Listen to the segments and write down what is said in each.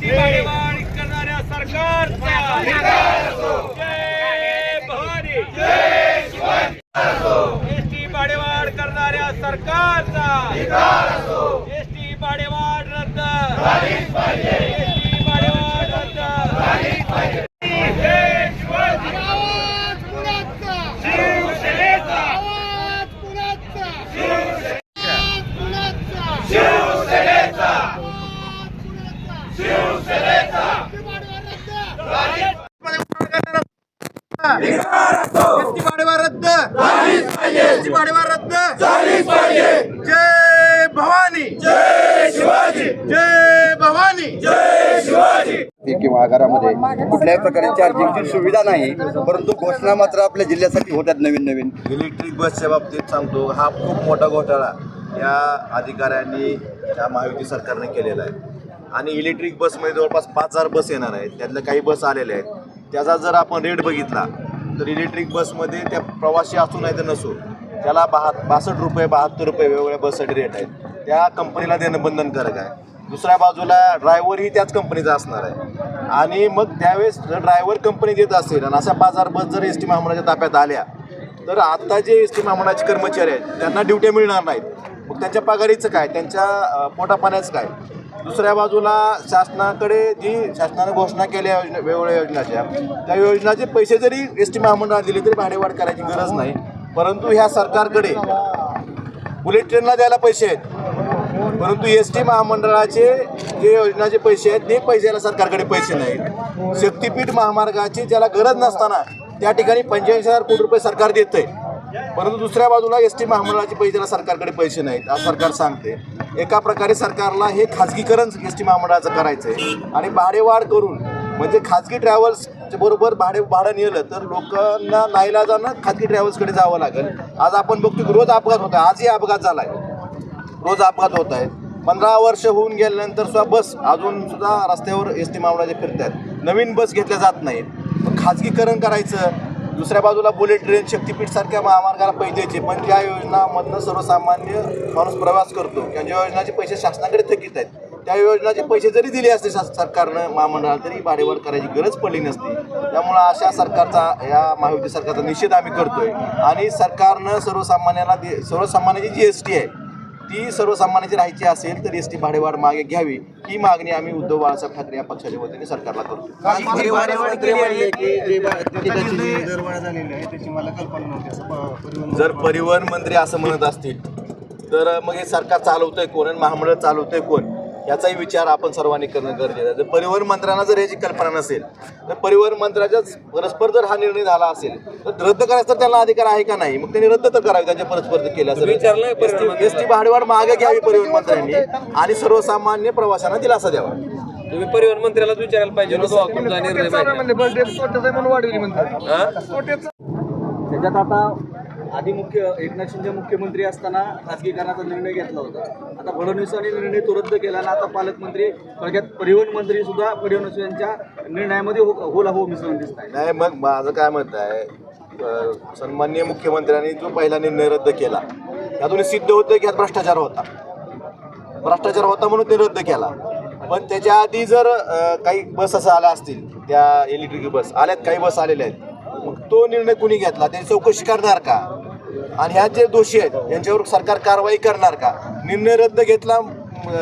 सरकारचा करणाऱ्या सरकारचा जय भवानी एसटी भाडेवाढ करणाऱ्या सरकारचा एसटी भाडेवाढ रद्द एसटी भाडेवाढ रद्द जय शिवाजी आवाज कुणाचा शिवसेनेचा आवाज कुणाचा शिवसेना आवाज कुणाचा शिवसेनेचा आवाज कुणाचा शिवसेनेचा एसटी भाडेवाढ रद्द एसटी भाडेवाढ रद्द जय भवानी जय शिवाजी जय भवानी किंवा आगारामध्ये कुठल्याही प्रकारची चार्जिंगची सुविधा नाही परंतु घोषणा मात्र आपल्या जिल्ह्यासाठी होत्यात नवीन नवीन. इलेक्ट्रिक बसच्या बाबतीत सांगतो हा खूप मोठा घोटाळा या अधिकाऱ्यांनी या महायुती सरकारने केलेला आहे. आणि इलेक्ट्रिक बसमध्ये जवळपास पाच हजार बस येणार आहेत त्यातल्या काही बस आलेल्या आहेत. त्याचा जर आपण रेट बघितला तर इलेक्ट्रिक बसमध्ये त्या प्रवासी असू नाही तर नसो त्याला बहा बासष्ट रुपये बहात्तर रुपये वेगवेगळ्या बससाठी रेट आहेत. त्या कंपनीला देणं बंधनकारक आहे. दुसऱ्या बाजूला ड्रायव्हरही त्याच कंपनीचा असणार आहे. आणि मग त्यावेळेस जर ड्रायव्हर कंपनी देत असेल आणि अशा पाच हजार बस जर एस टी महामंडळाच्या ताब्यात आल्या तर आत्ता जे एस टी महामंडळाचे कर्मचारी आहेत त्यांना ड्युट्या मिळणार नाहीत. मग त्यांच्या पगारीचं काय? त्यांच्या पोटापाण्याचं काय? दुसऱ्या बाजूला शासनाकडे जी शासनाने घोषणा केल्या योजना वेगवेगळ्या योजनाच्या त्या योजनाचे पैसे जरी एस टी महामंडळाला दिले तरी भाडेवाढ करायची गरज नाही. परंतु ह्या सरकारकडे बुलेट ट्रेनला द्यायला पैसे आहेत. परंतु एस टी महामंडळाचे जे योजनाचे पैसे आहेत ते पैशाला सरकारकडे पैसे नाहीत. शक्तीपीठ महामार्गाची ज्याला गरज नसताना त्या ठिकाणी पंच्याऐंशी हजार कोटी रुपये सरकार देत आहे परंतु दुसऱ्या बाजूला एस टी महामंडळाचे पैशाला सरकारकडे पैसे नाहीत आज सरकार सांगते. एका प्रकारे सरकारला हे खाजगीकरण एस टी महामंडळाचं करायचं आहे आणि भाडेवाढ करून म्हणजे खाजगी ट्रॅव्हल्सच्या बरोबर भाडे भाडं नेलं तर लोकांना नाईलाजानं खाजगी ट्रॅव्हल्सकडे जावं लागेल. आज आपण बघतो रोज अपघात होता आजही अपघात झाला आहे रोज अपघात होत आहेत. पंधरा वर्ष होऊन गेल्यानंतर सुद्धा बस अजून सुद्धा रस्त्यावर एस टी महामंडळाचे फिरत आहेत नवीन बस घेतल्या जात नाहीत खाजगीकरण करायचं. दुसऱ्या बाजूला बुलेट ट्रेन शक्तीपीठसारख्या महामार्गाला पैसे द्यायचे पण त्या योजनामधनं सर्वसामान्य माणूस प्रवास करतो. किंवा ज्या योजनाचे पैसे शासनाकडे थकीत आहेत त्या योजनाचे पैसे जरी दिले असते शास सरकारनं महामंडळाला तरी भाडेवाढ करायची गरज पडली नसती. त्यामुळं अशा सरकारचा या महायुती सरकारचा निषेध आम्ही करतोय. आणि सरकारनं सर्वसामान्याला दे सर्वसामान्याची जी एस टी आहे ती सर्वसामान्याची राहायची असेल तर एस टी भाडेवाढ मागे घ्यावी. ही मागणी आम्ही उद्धव बाळासाहेब ठाकरे या पक्षाच्या वतीने सरकारला करतो जर परिवहन मंत्री असं म्हणत असतील तर मग हे सरकार चालवतंय कोण आणि महामंडळ चालवतंय कोण? याचाही विचार आपण सर्वांनी करणं गरजेचं आहे. जर परिवहन मंत्र्यांना जर याची कल्पना नसेल तर परिवहन मंत्र्याच्याच परस्पर जर हा निर्णय झाला असेल तर रद्द करायचा तर त्यांना अधिकार आहे का नाही? मग त्यांनी रद्द तर करावी त्यांच्या परस्पर जर केलं असेल? एस टी भाडेवाढ मागे घ्यावी परिवहन मंत्र्यांनी आणि सर्वसामान्य प्रवाशांना दिलासा द्यावा. तुम्ही परिवहन मंत्र्यालाच विचारायला पाहिजे निर्णय? त्याच्यात आता आधी मुख्य एकनाथ शिंदे मुख्यमंत्री असताना खासगीकरणाचा निर्णय घेतला होता. आता फडणवीसांनी निर्णय तो रद्द केला आणि आता पालकमंत्री थोडक्यात परिवहन मंत्री सुद्धा फडणवीस यांच्या निर्णयामध्ये हो होला हो मिसळून दिसत आहे नाही मग माझं काय मत आहे अ, सन्माननीय मुख्यमंत्र्यांनी जो पहिला निर्णय रद्द केला त्यातून सिद्ध होतं की यात भ्रष्टाचार होता. भ्रष्टाचार होता म्हणून ते रद्द केला. पण त्याच्या आधी जर काही बस असं आल्या असतील त्या इलेक्ट्रिक बस आल्यात काही बस आलेल्या आहेत मग तो निर्णय कुणी घेतला? त्याची चौकशी करणार का? आणि ह्या जे दोषी आहेत यांच्यावर सरकार कारवाई करणार का? निर्णय रद्द घेतला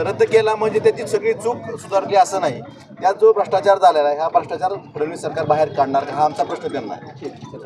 रद्द केला म्हणजे त्याची सगळी चूक सुधारली असं नाही. त्यात जो भ्रष्टाचार झालेला आहे हा भ्रष्टाचार फडणवीस सरकार बाहेर काढणार का? हा आमचा प्रश्न त्यांना आहे.